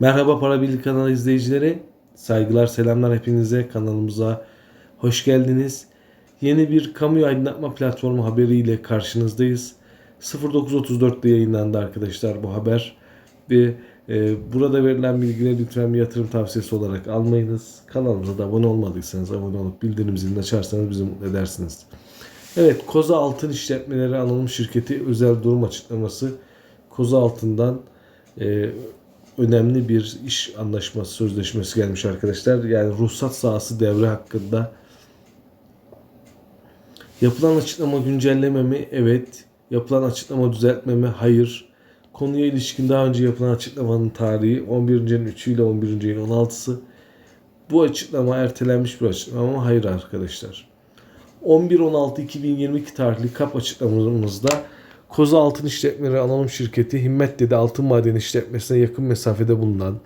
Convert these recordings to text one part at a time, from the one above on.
Merhaba Para Birlik kanalı izleyicileri. Saygılar, selamlar hepinize. Kanalımıza hoş geldiniz. Yeni bir kamu aydınlatma platformu haberiyle karşınızdayız. 09.34'te yayınlandı arkadaşlar bu haber. Ve e, burada verilen bilgileri lütfen bir yatırım tavsiyesi olarak almayınız. Kanalımıza da abone olmadıysanız abone olup bildirim zilini açarsanız bizi mutlu edersiniz. Evet, Koza Altın İşletmeleri Anonim Şirketi özel durum açıklaması. Koza Altın'dan e, önemli bir iş anlaşması sözleşmesi gelmiş arkadaşlar. Yani ruhsat sahası devre hakkında yapılan açıklama güncelleme mi? Evet. Yapılan açıklama düzeltme mi? Hayır. Konuya ilişkin daha önce yapılan açıklamanın tarihi 11. ayın 3'ü ile 11. ayın 16'sı. Bu açıklama ertelenmiş bir açıklama ama hayır arkadaşlar. 11-16-2022 tarihli KAP açıklamamızda Koza Altın İşletmeleri Anonim Şirketi Himmet Dede Altın Madeni İşletmesi'ne yakın mesafede bulunan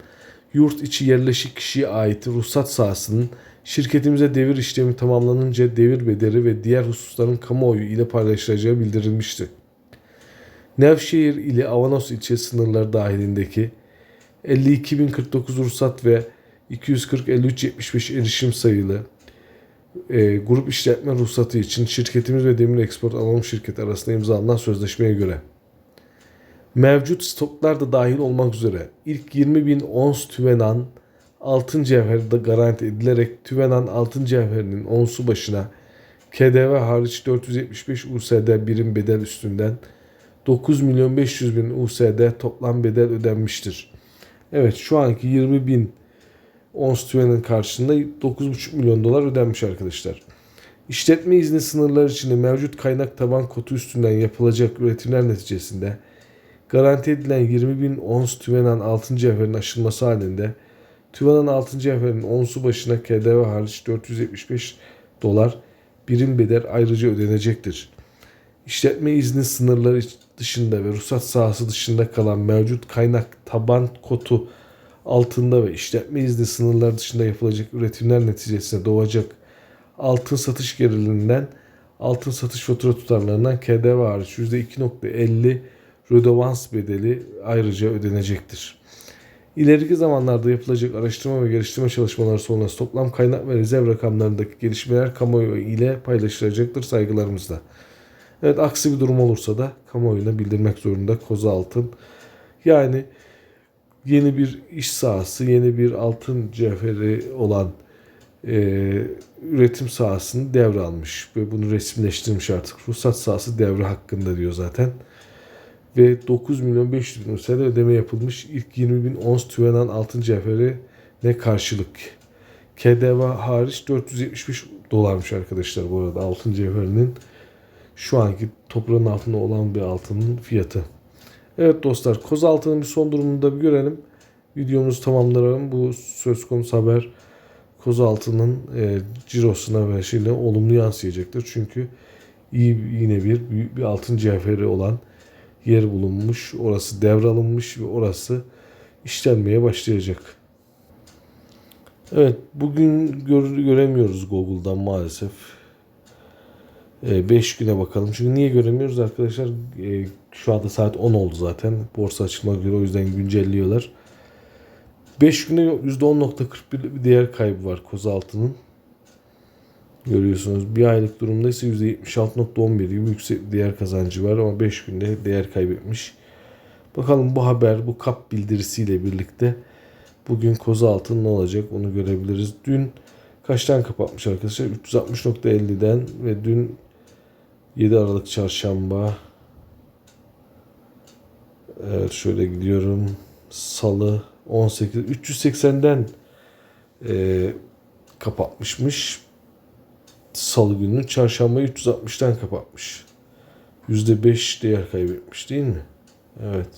yurt içi yerleşik kişiye ait ruhsat sahasının şirketimize devir işlemi tamamlanınca devir bedeli ve diğer hususların kamuoyu ile paylaşılacağı bildirilmişti. Nevşehir ili Avanos ilçe sınırları dahilindeki 52.049 ruhsat ve 240.53.75 erişim sayılı e, grup işletme ruhsatı için şirketimiz ve Demir Export Anonim Şirketi arasında imzalanan sözleşmeye göre mevcut stoklar da dahil olmak üzere ilk 20 bin ons tüvenan altın cevheri de garanti edilerek tüvenan altın cevherinin onsu başına KDV hariç 475 USD birim bedel üstünden 9 milyon 500 bin USD toplam bedel ödenmiştir. Evet şu anki 20 bin ons tüvenin karşılığında 9,5 milyon dolar ödenmiş arkadaşlar. İşletme izni sınırları içinde mevcut kaynak taban kotu üstünden yapılacak üretimler neticesinde garanti edilen 20 bin ons tüvenan altın cevherin aşılması halinde tüvenan altın cevherin onsu başına KDV hariç 475 dolar birim bedel ayrıca ödenecektir. İşletme izni sınırları dışında ve ruhsat sahası dışında kalan mevcut kaynak taban kotu altında ve işletme izni sınırları dışında yapılacak üretimler neticesinde doğacak altın satış gerilerinden altın satış fatura tutarlarından KDV hariç %2.50 rödovans bedeli ayrıca ödenecektir. İleriki zamanlarda yapılacak araştırma ve geliştirme çalışmaları sonrası toplam kaynak ve rezerv rakamlarındaki gelişmeler kamuoyu ile paylaşılacaktır saygılarımızla. Evet aksi bir durum olursa da kamuoyuna bildirmek zorunda Koza Altın. Yani yeni bir iş sahası, yeni bir altın cevheri olan e, üretim sahasını devralmış ve bunu resimleştirmiş artık. Ruhsat sahası devre hakkında diyor zaten. Ve 9 milyon 500 bin USD ödeme yapılmış. İlk 20 bin ons tüvenan altın cevheri ne karşılık. KDV hariç 475 dolarmış arkadaşlar bu arada altın cevherinin şu anki toprağın altında olan bir altının fiyatı. Evet dostlar koz altının bir son durumunu da bir görelim. Videomuzu tamamlayalım. Bu söz konusu haber koz altının e, cirosuna ve şeyle olumlu yansıyacaktır. Çünkü iyi yine bir büyük bir altın cevheri olan yer bulunmuş. Orası devralınmış ve orası işlenmeye başlayacak. Evet bugün gör, göremiyoruz Google'dan maalesef. 5 güne bakalım. Çünkü niye göremiyoruz arkadaşlar? E, şu anda saat 10 oldu zaten. Borsa açılmak üzere o yüzden güncelliyorlar. 5 güne %10.41 bir değer kaybı var koza altının. Görüyorsunuz bir aylık durumda ise %76.11 gibi yüksek değer kazancı var ama 5 günde değer kaybetmiş. Bakalım bu haber bu kap bildirisiyle birlikte bugün koza altın ne olacak onu görebiliriz. Dün kaçtan kapatmış arkadaşlar? 360.50'den ve dün 7 Aralık çarşamba Evet şöyle gidiyorum. Salı 18 380'den e, kapatmışmış. Salı günü çarşamba 360'tan kapatmış. %5 değer kaybetmiş değil mi? Evet.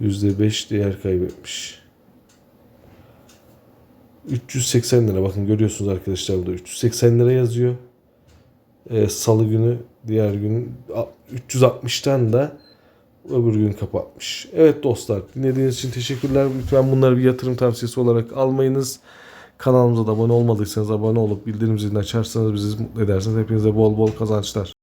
%5 değer kaybetmiş. 380 lira bakın görüyorsunuz arkadaşlar burada 380 lira yazıyor. Ee, Salı günü diğer gün 360'tan da öbür gün kapatmış. Evet dostlar dinlediğiniz için teşekkürler. Lütfen bunları bir yatırım tavsiyesi olarak almayınız. Kanalımıza da abone olmadıysanız abone olup bildirim zilini açarsanız bizi mutlu edersiniz. Hepinize bol bol kazançlar.